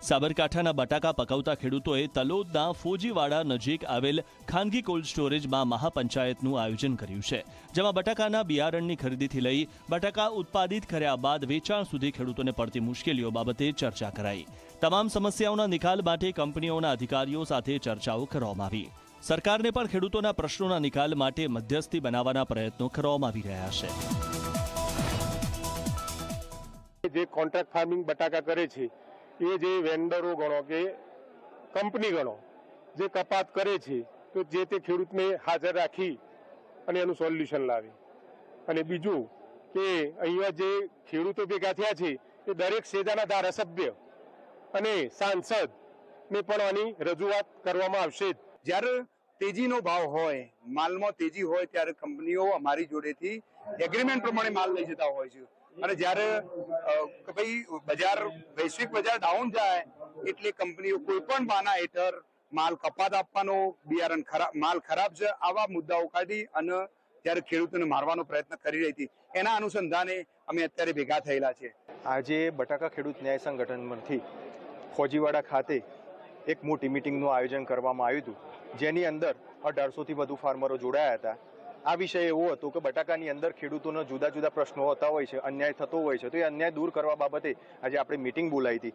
સાબરકાંઠાના બટાકા પકવતા ખેડૂતોએ તલોદના ફોજીવાડા નજીક આવેલ ખાનગી કોલ્ડ સ્ટોરેજમાં મહાપંચાયતનું આયોજન કર્યું છે, જેમાં બટાકાના બિયારણની ખરીદીથી લઈ બટાકા ઉત્પાદિત કર્યા બાદ વેચાણ સુધી ખેડૂતોને પડતી મુશ્કેલીઓ બાબતે ચર્ચા કરાઈ. તમામ સમસ્યાઓના નિકાલ માટે કંપનીઓના અધિકારીઓ સાથે ચર્ચાઓ કરવામાં આવી. સરકારને પણ ખેડૂતોના પ્રશ્નોના નિકાલ માટે મધ્યસ્થી બનાવવાના પ્રયત્નો કરવામાં આવી રહ્યા છે. જે કોન્ટ્રાક્ટ ફાર્મિંગ બટાકા કરે છે એ જે વેન્ડરો ગણો કે કંપની ગણો, જે કપાત કરે છે, તો જે તે ખેડૂતને હાજર રાખી અને એનું સોલ્યુશન લાવે. અને બીજું કે અહીંયા જે ખેડૂતો ભેગા થયા છે, એ દરેક સેજાના ધારાસભ્ય અને સાંસદ ને પણ આની રજૂઆત કરવામાં આવશે. જ્યારે તેજીનો ભાવ હોય, માલમાં તેજી હોય, ત્યારે કંપનીઓ અમારી જોડેથી એગ્રીમેન્ટ પ્રમાણે માલ લઈ જતા હોય છે. અને જ્યારે ભાઈ બજાર, વૈશ્વિક બજાર ડાઉન જાય, એટલે કંપનીઓ કોઈ પણ બાના હેઠળ માલ કપાત આપવાનો, બિયારણ ખરાબ માલ ખરાબ છે, આવા મુદ્દાઓ કાઢી અને ત્યારે ખેડૂતોને મારવાનો પ્રયત્ન કરી રહી હતી. એના અનુસંધાને અમે અત્યારે ભેગા થયેલા છે આજે બટાકા ખેડૂત ન્યાય સંગઠનમાંથી ફોજીવાડા ખાતે એક મોટી મિટિંગનું આયોજન કરવામાં આવ્યું હતું, જેની અંદર અઢારસોથી વધુ ફાર્મરો જોડાયા હતા. આ વિષય એવો હતો કે બટાકાની અંદર ખેડૂતોના જુદા જુદા પ્રશ્નો હોતા હોય છે, અન્યાય થતો હોય છે. તો એ અન્યાય દૂર કરવા બાબતે આજે આપણે મિટિંગ બોલાવી હતી.